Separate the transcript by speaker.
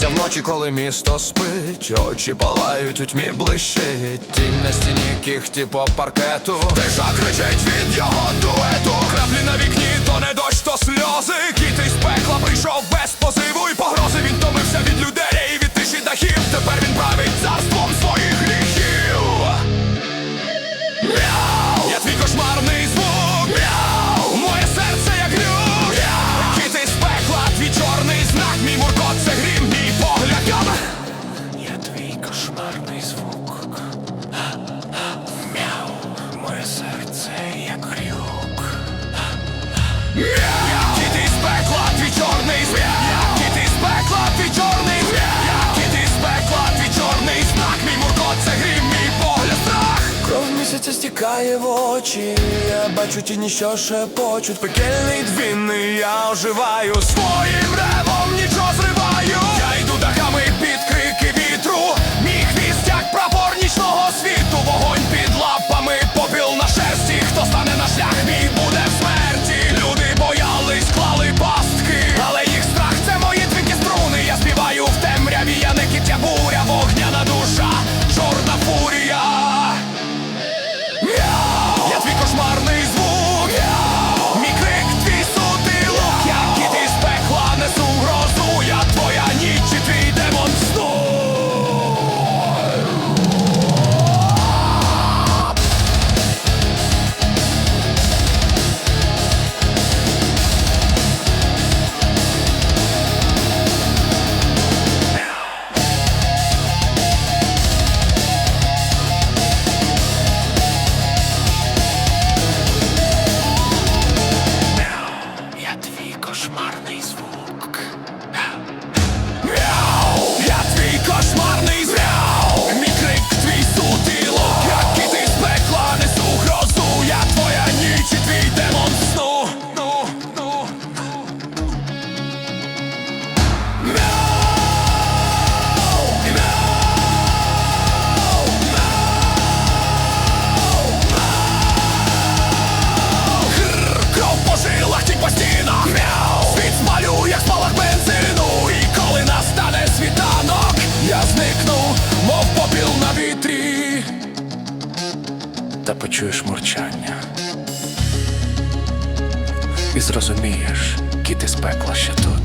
Speaker 1: Сниться вночі, коли місто спить, очі палають, у тьмі блищить. Тінь на стіні кіхті по паркету. Тиша кричить. кошмарний звук. Мяу, моє серце як рюк. Як іти з пекла, твій чорний
Speaker 2: змія, як
Speaker 1: іти з пекла, твій чорний змія, як іти з пекла, твій чорний знак, мій муркот це грім, мій погляд страх.
Speaker 2: Кров місяця стікає в очі, я бачу тіні, що шепочуть.
Speaker 1: Пекельний двінний, я оживаю свої.
Speaker 2: та почуєш мурчання. І зрозумієш, кіт із пекла ще тут.